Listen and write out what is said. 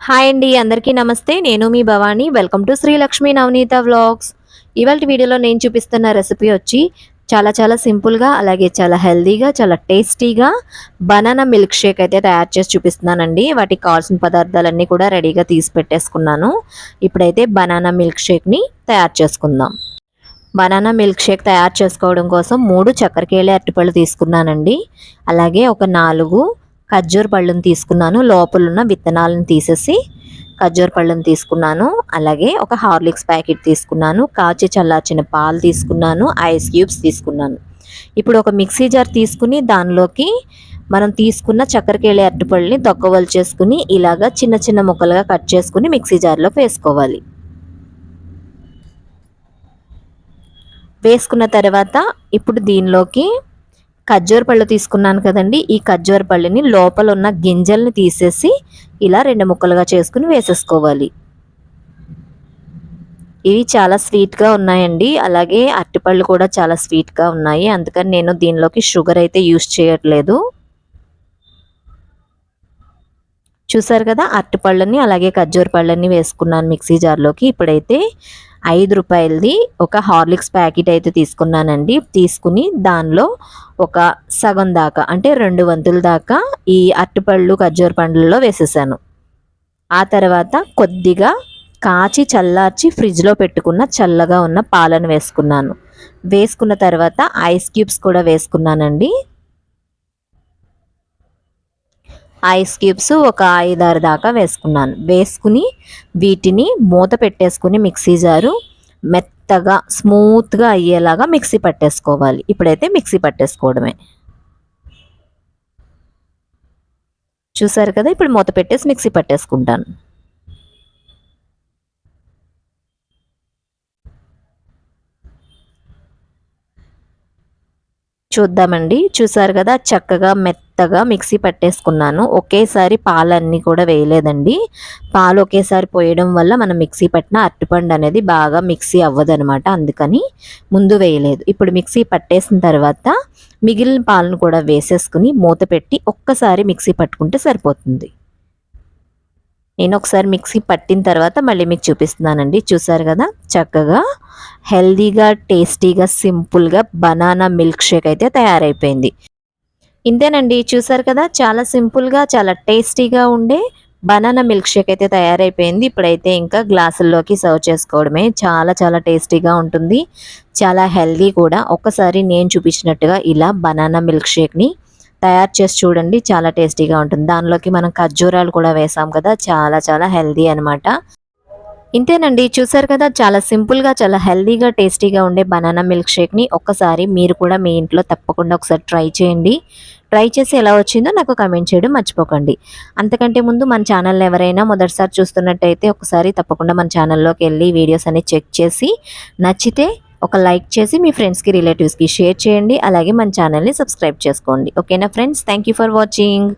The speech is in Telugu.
హాయ్ అండి అందరికీ నమస్తే. నేను మీ Bhavani. Welcome to Srilakshmi Navaneeta vlogs. ఇవాళ వీడియోలో నేను చూపిస్తున్న రెసిపీ వచ్చి చాలా చాలా సింపుల్గా అలాగే చాలా హెల్దీగా చాలా టేస్టీగా బనానా మిల్క్ షేక్ అయితే తయారు చేసి చూపిస్తున్నానండి. వాటికి కావాల్సిన పదార్థాలన్నీ కూడా రెడీగా తీసి పెట్టేసుకున్నాను. ఇప్పుడైతే బనానా మిల్క్ షేక్ని తయారు చేసుకుందాం. బనానా మిల్క్ షేక్ తయారు చేసుకోవడం కోసం మూడు చక్కెరకేళి అరటిపళ్ళు తీసుకున్నానండి. అలాగే ఒక నాలుగు ఖర్జూర పళ్ళను తీసుకున్నాను. లోపల ఉన్న విత్తనాలను తీసేసి ఖర్జూర పళ్ళను తీసుకున్నాను. అలాగే ఒక హార్లిక్స్ ప్యాకెట్ తీసుకున్నాను. కాచి చల్లార్చిన పాలు తీసుకున్నాను. ఐస్ క్యూబ్స్ తీసుకున్నాను. ఇప్పుడు ఒక మిక్సీ జార్ తీసుకుని దానిలోకి మనం తీసుకున్న చక్కెరకేళి అరటిపళ్ళని తొక్కవలు చేసుకుని ఇలాగా చిన్న చిన్న ముక్కలుగా కట్ చేసుకుని మిక్సీ జార్లో వేసుకోవాలి. వేసుకున్న తర్వాత ఇప్పుడు దీనిలోకి ఖర్జూర పళ్ళు తీసుకున్నాను కదండి. ఈ ఖర్జూర పళ్ళుని లోపల ఉన్న గింజల్ని తీసేసి ఇలా రెండు ముక్కలుగా చేసుకుని వేసేసుకోవాలి. ఇవి చాలా స్వీట్గా ఉన్నాయండి. అలాగే అరటిపళ్ళు కూడా చాలా స్వీట్గా ఉన్నాయి. అందుకని నేను దీనిలోకి షుగర్ అయితే యూస్ చేయట్లేదు. చూసారు కదా అరటిపళ్ళని అలాగే ఖర్జూర పళ్ళని వేసుకున్నాను మిక్సీ జార్లోకి. ఇప్పుడైతే ఐదు రూపాయలది ఒక హార్లిక్స్ ప్యాకెట్ అయితే తీసుకున్నానండి. తీసుకుని దానిలో ఒక సగం దాకా అంటే రెండు వంతుల దాకా ఈ అరటిపళ్ళు ఖర్జూర పండ్లలో వేసేసాను. ఆ తర్వాత కొద్దిగా కాచి చల్లార్చి ఫ్రిడ్జ్లో పెట్టుకున్న చల్లగా ఉన్న పాలను వేసుకున్నాను. వేసుకున్న తర్వాత ఐస్ క్యూబ్స్ కూడా వేసుకున్నానండి. ఐస్ క్యూబ్స్ ఒక ఐదారు దాకా వేసుకున్నాను. వేసుకుని వీటిని మూత పెట్టేసుకుని మిక్సీ జారు మెత్తగా స్మూత్గా అయ్యేలాగా మిక్సీ పట్టేసుకోవాలి. ఇప్పుడైతే మిక్సీ పట్టేసుకోవడమే. చూసారు కదా? ఇప్పుడు మూత పెట్టేసి మిక్సీ పట్టేసుకుంటాను. చూద్దామండి. చూసారు కదా చక్కగా మెత్తగా మిక్సీ పట్టేసుకున్నాను. ఒకేసారి పాలన్నీ కూడా వేయలేదండి. పాలు ఒకేసారి పోయడం వల్ల మనం మిక్సీ పట్టిన అరటిపండు అనేది బాగా మిక్సీ అవ్వదనమాట. అందుకని ముందు వేయలేదు. ఇప్పుడు మిక్సీ పట్టేసిన తర్వాత మిగిలిన పాలను కూడా వేసేసుకుని మూత పెట్టి ఒక్కసారి మిక్సీ పట్టుకుంటే సరిపోతుంది. నేను ఒకసారి మిక్సీ పట్టిన తర్వాత మళ్ళీ మీకు చూపిస్తున్నానండి. చూసారు కదా? చక్కగా హెల్దీగా టేస్టీగా సింపుల్గా బనానా మిల్క్ షేక్ అయితే తయారైపోయింది. ఇంతేనండి. చూసారు కదా? చాలా సింపుల్గా చాలా టేస్టీగా ఉండే బనానా మిల్క్ షేక్ అయితే తయారైపోయింది. ఇప్పుడైతే ఇంకా గ్లాసుల్లోకి సర్వ్ చేసుకోవడమే చాలా చాలా టేస్టీగా ఉంటుంది. చాలా హెల్దీ కూడా. ఒక్కసారి నేను చూపించినట్టుగా ఇలా బనానా మిల్క్ షేక్ని తయారు చేసి చూడండి చాలా టేస్టీగా ఉంటుంది. దానిలోకి మనం ఖర్జూరాలు కూడా వేసాం కదా చాలా చాలా హెల్దీ అనమాట ఇంతేనండి చూసారు కదా చాలా సింపుల్గా చాలా హెల్దీగా టేస్టీగా ఉండే బనానా మిల్క్ షేక్ని ఒక్కసారి మీరు కూడా మీ ఇంట్లో తప్పకుండా ఒకసారి ట్రై చేయండి. ట్రై చేసి ఎలా వచ్చిందో నాకు కమెంట్ చేయడం మర్చిపోకండి. అంతకంటే ముందు మన ఛానల్ ఎవరైనా మొదటిసారి చూస్తున్నట్టయితే ఒకసారి తప్పకుండా మన ఛానల్లోకి వెళ్ళి వీడియోస్ అన్ని చెక్ చేసి నచ్చితే ఒక లైక్ చేసి మీ ఫ్రెండ్స్కి రిలేటివ్స్కి షేర్ చేయండి. అలాగే మన ఛానల్ని సబ్స్క్రైబ్ చేసుకోండి. ఓకేనా ఫ్రెండ్స్ థ్యాంక్ ఫర్ వాచింగ్